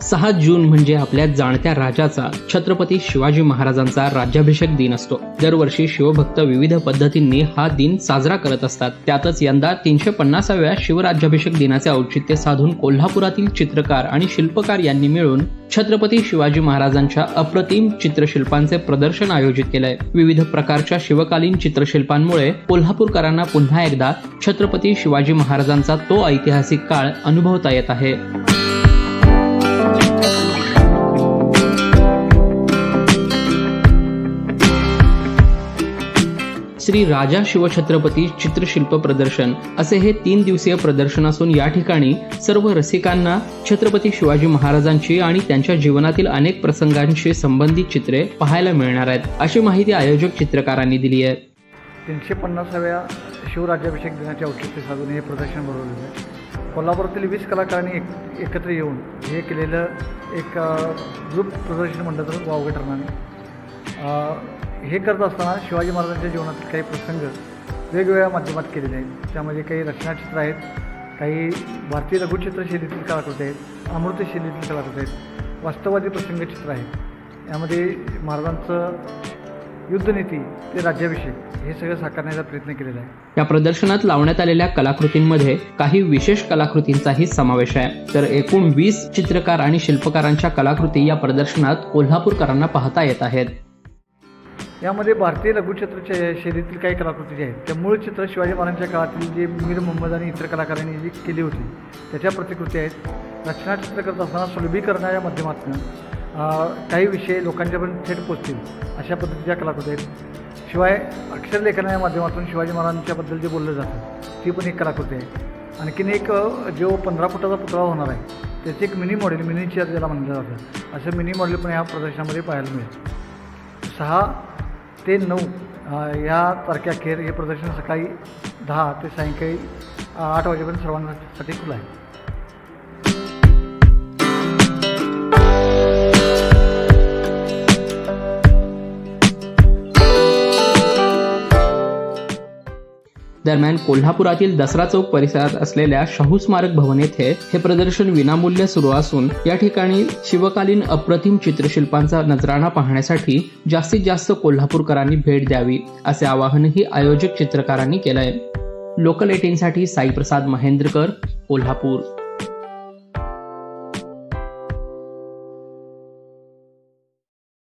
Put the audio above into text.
सहा जून म्हणजे आपल्या जाणत्या राजाचा छत्रपती शिवाजी महाराजांचा राज्याभिषेक दिन असतो. दरवर्षी शिवभक्त विविध पद्धतींनी हा दिन साजरा करत असतात. त्यातच यंदा तीनशे पन्नासाव्या शिवराज्याभिषेक दिनाचे औचित्य साधून कोल्हापुरातील चित्रकार आणि शिल्पकार यांनी मिळून छत्रपती शिवाजी महाराजांच्या अप्रतिम चित्रशिल्पांचे प्रदर्शन आयोजित केलंय. विविध प्रकारच्या शिवकालीन चित्रशिल्पांमुळे कोल्हापूरकरांना पुन्हा एकदा छत्रपती शिवाजी महाराजांचा तो ऐतिहासिक काळ अनुभवता येत आहे. श्री राजा शिवछत्रपती चित्रशिल्प प्रदर्शन असे हे तीन दिवसीय प्रदर्शन असून या ठिकाणी सर्व रसिकांना छत्रपती शिवाजी महाराजांची आणि त्यांच्या जीवनातील अनेक प्रसंगांशी संबंधित चित्रे पाहायला मिळणार आहेत. अशी माहिती आयोजक चित्रकारांनी दिली आहे. तीनशे पन्नासाव्या शिवराज्याभिषेक दिनाच्या औचित्य साधून हे प्रदर्शन भरवलेलं आहे. कोल्हापुरातील वीस कलाकारांनी एक एकत्र येऊन हे केलेलं एक ग्रुप प्रदर्शन म्हटलं तर वावगं ठरणार हे करत असताना शिवाजी महाराजांच्या जीवनातील काही प्रसंग वेगवेगळ्या माध्यमात केलेले आहेत. त्यामध्ये काही रचनाचित्र आहेत काही भारतीय लघुचित्र शैलीतील कलाकृती आहेत अमृत शैलीतील कलाकृती आहेत वास्तववादी प्रसंगचित्र आहेत. यामध्ये महाराजांचं युद्धनीती ते राज्याभिषेक हे सगळं साकारण्याचा प्रयत्न केलेला आहे. या प्रदर्शनात लावण्यात आलेल्या कलाकृतींमध्ये काही विशेष कलाकृतींचाही समावेश आहे. तर एकूण वीस चित्रकार आणि शिल्पकारांच्या कलाकृती या प्रदर्शनात कोल्हापूरकरांना पाहता येत आहेत. यामध्ये भारतीय लघुचित्र शैलीतील काही कलाकृती आहेत. त्या मूळ चित्र शिवाजी महाराजांच्या काळातील जे मीर मोहम्मद आणि इतर कलाकारांनी जी केली होती त्याच्या प्रतिकृती आहेत. रचना चित्र करत असताना सुलभीकरणाच्या माध्यमातून काही विषय लोकांच्यापर्यंत थेट पोचतील अशा पद्धतीच्या कलाकृती आहेत. शिवाय अक्षरलेखनाच्या माध्यमातून शिवाजी महाराजांच्याबद्दल जे बोललं जातं ती पण एक कलाकृती आहे. आणखीन एक जो पंधरा फुटाचा पुतळा होणार आहे त्याचे एक मिनी मॉडेल मिनीचर ज्याला म्हणलं जातं असं मिनी मॉडेल पण ह्या प्रदर्शनामध्ये पाहायला मिळेल. सहा ते नऊ ह्या या तारखेअखेर हे प्रदर्शन सकाळी दहा ते सायंकाळी आठ वाजेपर्यंत सर्वांसाठी खुलं आहे. दरम्यान कोल्हापुरातील दसरा चौक परिसरात असलेल्या शाहू स्मारक भवन येथे हे प्रदर्शन विनामूल्य सुरू असून या ठिकाणी शिवकालीन अप्रतिम चित्रशिल्पांचा नजराणा पाहण्यासाठी जास्तीत जास्त कोल्हापूरकरांनी भेट द्यावी असे आवाहनही आयोजक चित्रकारांनी केलंय. लोकल एटीनसाठी साईप्रसाद महेंद्रकर कोल्हापूर.